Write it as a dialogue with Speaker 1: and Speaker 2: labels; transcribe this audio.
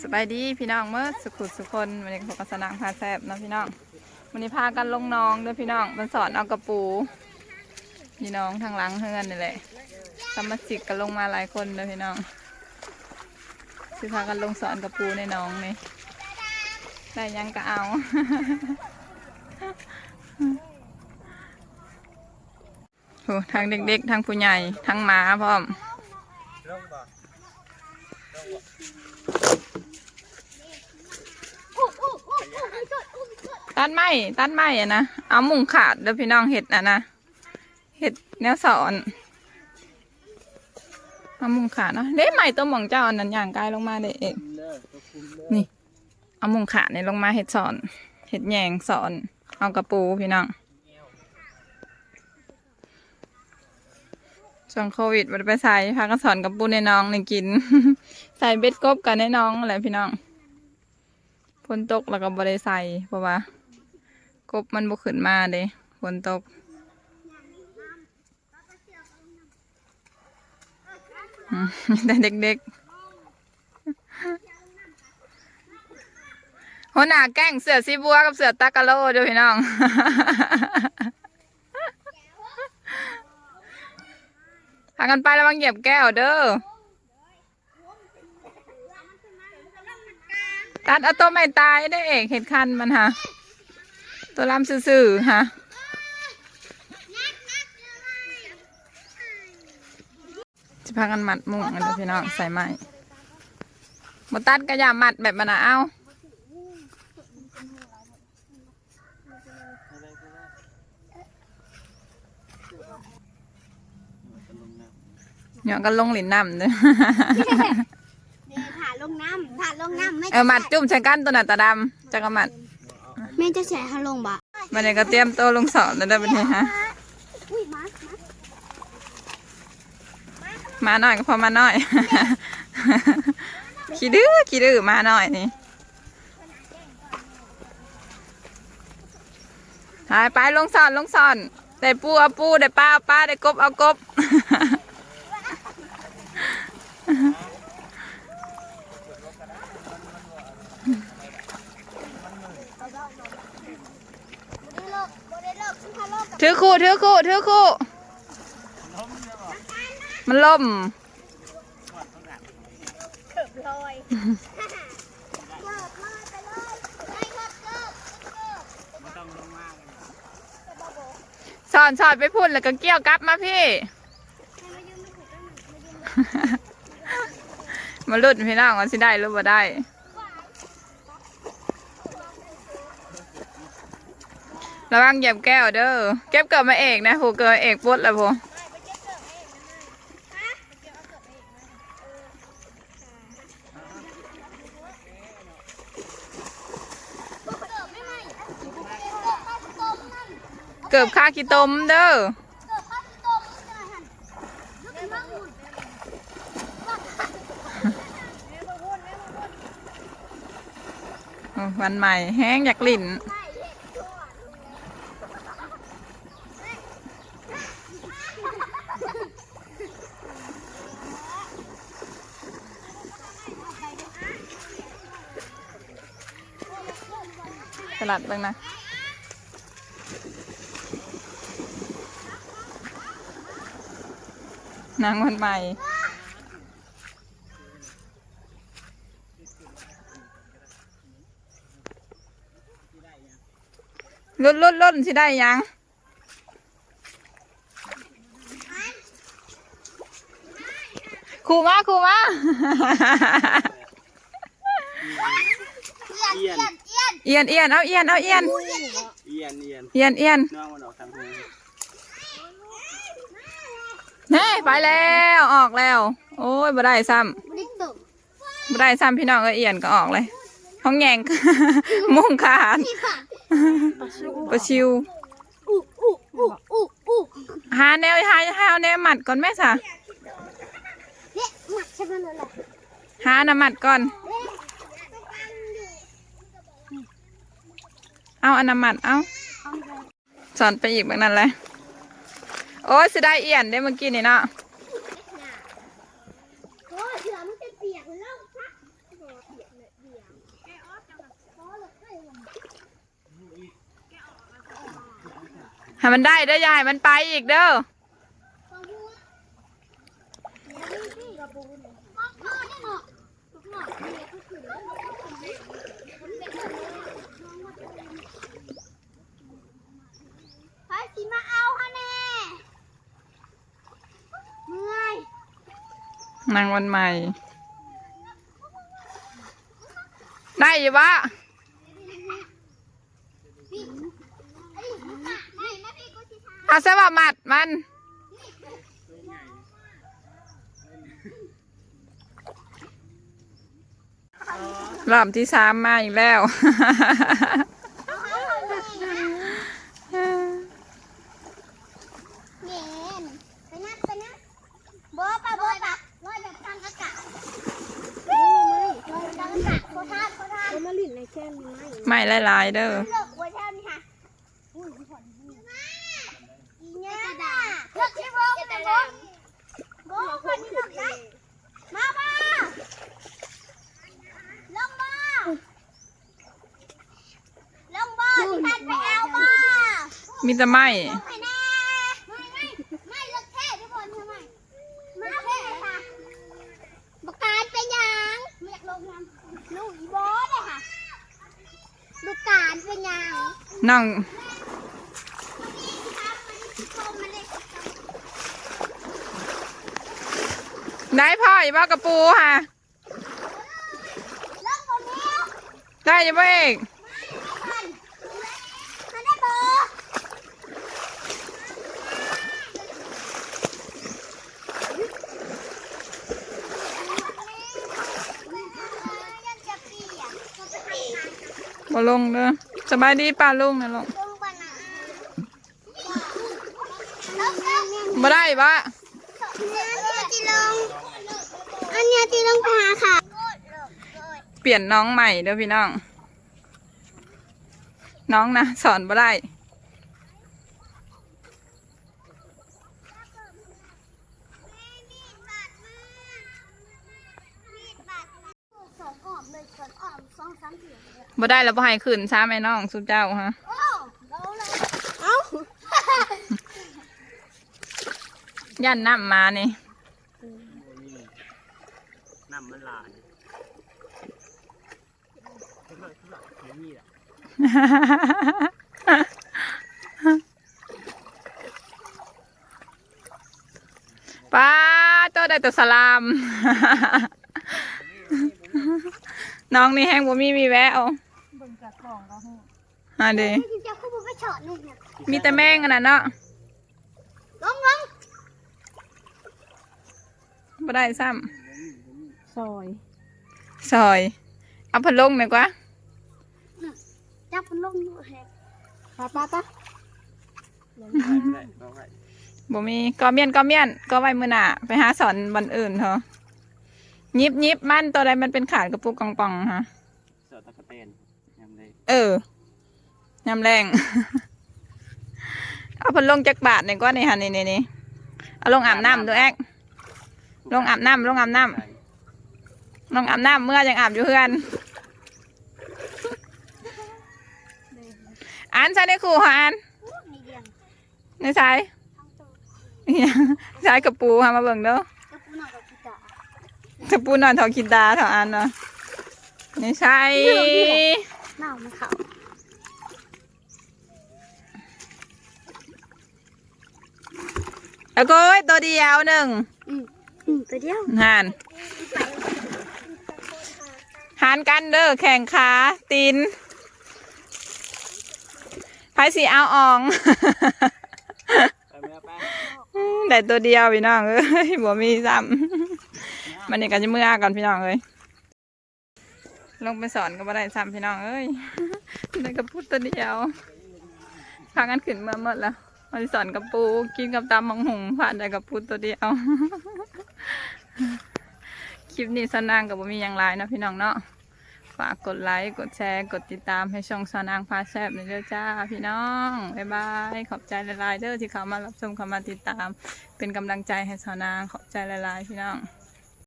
Speaker 1: สบายดีพี่น้องเมื่อสุขุสุคนวันนี้ผมกับสนางพาแซบนะพี่น้องวันนี้พากันลงน้องเด้วยพี่น้องมันสอนเอากระปูพี่น้องทางหลังเฮือนนี่แหละสมาชิกกันลงมาหลายคนเลยพี่น้องสิพากันลงสอนกระปูในน้องนี่ได้ยังก็เอาโอ้ทางเด็กๆทางผู้ใหญ่ทางหมาพร้อม ตัดไม้ตัดไม้อะนะ เอามุงขาดเด้อพี่น้องเห็ดอะนะ เห็ดแนวสอนเอามุงขาดเนาะเด้ไม้ตัวหมองเจ้าอันนั้นอย่างกายลงมาเด้เองนี่ เอามุงขาดเนี่ยลงมาเห็ดสอน เห็ดแยงสอน เอากระปูพี่น้องช่วงโควิดมันไปใส่พากันสอนกระปูในน้องในกิน ใส่เบ็ดกบกันในน้องอะไรพี่น้องฝนตกแล้วก็บ่ได้ใส่เพราะว่า กบมันบ่ขึ้นมาเด้ฝนตก แต่เด็กๆหัวหน้าแก้งเสือซีบัวกับเสือตากะโลด้อพี่น้องพากันไประวังเหยียบแก้วเด้อ ตัดเอาตัวไม่ตายได้เอกเห็ดคันมันฮะ ตัวลำซื่อๆฮะจะพากันมัดมุ้งกันเด้อพี่น้องใส่ไม้บตัดกระยามัดแบบมันนะเอาเนาะกันลงหลินน้ำเด้อ
Speaker 2: เดี๋ยวถ่าลงน้ำถ่าลงน้ำไม่
Speaker 1: เออมัดจุ่มใช้กันตัวหน้าตาดำจักรมัด
Speaker 2: แม่จะแฉเขาลงบ่
Speaker 1: มันนี้ก็เตรียมตัวลงสอนแล้วได้อเป็นไงฮะ
Speaker 2: อุ้ยมา
Speaker 1: มาหน่อยก็พอมาหน่อย ขี้ดื้อขี้ดื้อมาหน่อยนี่หายไปลงสอนลงสอน ได้ปูเอาปูได้ปลาเอาปลาได้กบเอากบ
Speaker 2: ได้เลิกบ่ได้เลิกซึ่งเขาเลิกกับ
Speaker 1: ถือคู่ถือคู่ถือคู่ มันล่ม
Speaker 2: เถิบลอยเกิดลอยไปเลยได้เกิดเกิดเกิด
Speaker 1: สอนสอนไปพุ่นแล้วก็เกี่ยวกลับมาพี่
Speaker 2: ให้มายืมไม่ถูกกันหนึ่งมายืม
Speaker 1: มาลุ้นพี่น้องว่าสิได้หรือบ่ได้ ระวังเหยียบแก้วเด้อเก็บเกิดมาเอกนะผูเกิดมาเอกปุ๊ดล้วพูเกือบค่าขี้ตมเด้อวันใหม่แห้งอยากลิ่น ลัดบ้างนะนางวันใหม่ลุ่นลุ่นลุ่นสิได้ยังครูมาครูมา
Speaker 2: เอียน เอียนเอียน
Speaker 1: เอียนเอียนเอาเอียนเอาเอียน
Speaker 3: เอียนเอียน
Speaker 1: เอียนเอียน
Speaker 3: น้องมันออกทางหู
Speaker 1: เฮ้ไปแล้วออกแล้ว โอ้ยบ่ได้ซ้
Speaker 2: บริสุทธิ์ำ
Speaker 1: บ่ได้ซ้ำพี่น้องก็เอียนก็ออกเลยห้องแยงมุงขาด
Speaker 2: ที่ผ่าน
Speaker 1: ประชิว
Speaker 2: อู้อู้อู้อู้อู้
Speaker 1: หาแนวหาหาแนวหมัดก่อนแม่สะ
Speaker 2: เนี่ยหมักใช่ไหมนั่นแหละ
Speaker 1: หาน้ำหมัดก่อน เอาอนามัดเอาสอนไปอีกแบบนั้นเลยโอ้สิได้เอี่ยนได้เมื่อกี้นี่เนาะให้มันได้เด้อยายมันไปอีกเด้
Speaker 2: อ นา
Speaker 1: งวันใหม่ ได้อยู่ปะ
Speaker 2: พี่ไอ้ลูกอะไม่นะพี่กูสิทา
Speaker 1: เอาเสว่ามัดมัน รอบที่สามมาอีกแล้ว
Speaker 2: เอาให้เขาเลยเย็นไปนัดไปนัดโบะปะโบะปะลอยแบบทางอากาศไม่ไม่ลอยทางอากาศโคตรโคตร
Speaker 4: มาลินในแค่นี้ ไหม
Speaker 1: ไม่หลายๆเด้อ
Speaker 2: เลิกหัวเท่านี้ค่ะอุ้ยพี่ผ่อนอีเนี่ยเลิกที่โบะกันโบะโบะคนนี้เลิกได้มามาลงมาลงมาที่ท่านไปเอามา
Speaker 1: มีแต่ไม่
Speaker 2: ไม่แน่ไม่ไม่ไม่เลิกเท่ทุกคนทำไมมาเท่ค่ะบการเป็นยังไม่อยากลงน้ำลูกอีโบอเลยค่ะบุการ เป็นยัง
Speaker 1: น้องได้พ่ออยู่บ้ากระปูค่ะได้ยังบ่เอกบ่ลงเด้อ สบายดีป้าลุงนะลงบ่ได้ปะ
Speaker 2: อันนี้ที่ลงพาค่ะ
Speaker 1: เปลี่ยนน้องใหม่เด้อพี่น้อง น้องนะสอนบ่ได้
Speaker 2: สอนออมเลยสอน ออมสองสามเถียงเลย
Speaker 1: บ่ได้แล้วบ่ให้ขึ้นซ้าแม่น้องสุดเจ้าฮะ
Speaker 2: โอ้เราเลยเอ้า
Speaker 1: ยันน้ำมานี่
Speaker 3: น้ำมันหลายเพื่อนเพื่อนเพื่อนนี่แหละ
Speaker 1: ป้าโตได้แต่สลาม น้องนี่แห้งบ่มีมีแวว
Speaker 4: เบิ่งจากกล่องเราให้
Speaker 1: ฮะเด้
Speaker 2: จริงๆเขาบอกไปเฉาะนี่เนี่ย
Speaker 1: มีแต่แม่งอันนั้นเนาะ
Speaker 2: ลงลง
Speaker 1: บ่ได้ซ้
Speaker 4: ซอยำ
Speaker 1: ซอย เอาพัดลงหน่อยกว่า
Speaker 2: จับมันลงอยู่แฮะ
Speaker 4: ป้าป้าป้า
Speaker 3: ไม่ได้ไม่ได้
Speaker 1: บ่มีก็เมียนก็เมียนก็ไว้มื้อหน้าไปหาสอนวันอื่นเถอะ ยิบยิบมันตัวใดมันเป็นขาดกระปุกกองปองฮะ
Speaker 3: เสือตะกะเตนยังได้
Speaker 1: เออยำแรง เอาพัดลงจักบาทหน่อยกว่านี่ค่ะนี่นี่นี่เอาลงอาบน้ำดูแอกลงอาบน้ำลงอาบน้ำลงอาบน้ำเมื่อยังอาบอยู่เพื่อนอ่านใช่ในครูค่ะอ่าน
Speaker 2: นี่เดียง
Speaker 1: ในสาย
Speaker 2: ทั้งตัว
Speaker 1: สายกระปูค่ะมาเบิ่งเด้อ
Speaker 2: จะปูหน่อยกับกีตาร์
Speaker 1: กระปูนอนเถอคิดตาเถออ่านเนาะในใช่
Speaker 2: เน่ามันเขา
Speaker 1: แล้วก็ตัวเดียวหนึ่ง
Speaker 2: อืมตัวเดียว
Speaker 1: หันหันกันเด้อแข่งขาตีนไพ่สีเอาออง
Speaker 3: ไปไหมไป
Speaker 1: ได้ตัวเดียวพี่น้องเอ้ยบ่มีซ้ำ มันนี่ก็จะเมื่อก่อนพี่น้องเอ้ยลงไปสอนก็บ่ได้ซ้ำพี่น้องเอ้ยได้กระพุ้ตัวเดียวพากันขึ้นเมื่อหมดแล้วมาสอนกับปูกินกับตำมังหงผ่านได้กับพุ้ตัวเดียว คลิปนี้สนางกับบ่มีอย่างไรนะพี่น้องเนาะฝากกดไลค์กดแชร์กดติดตามให้ช่องสนางพาแซบในอยเด้อจ้าพี่น้องบ๊ายบายขอบใจหลายๆเด้อที่เข้ามารับชมเข้ามาติดตาม เป็นกำลังใจให้สานางขอบใจหลายๆพี่น้อง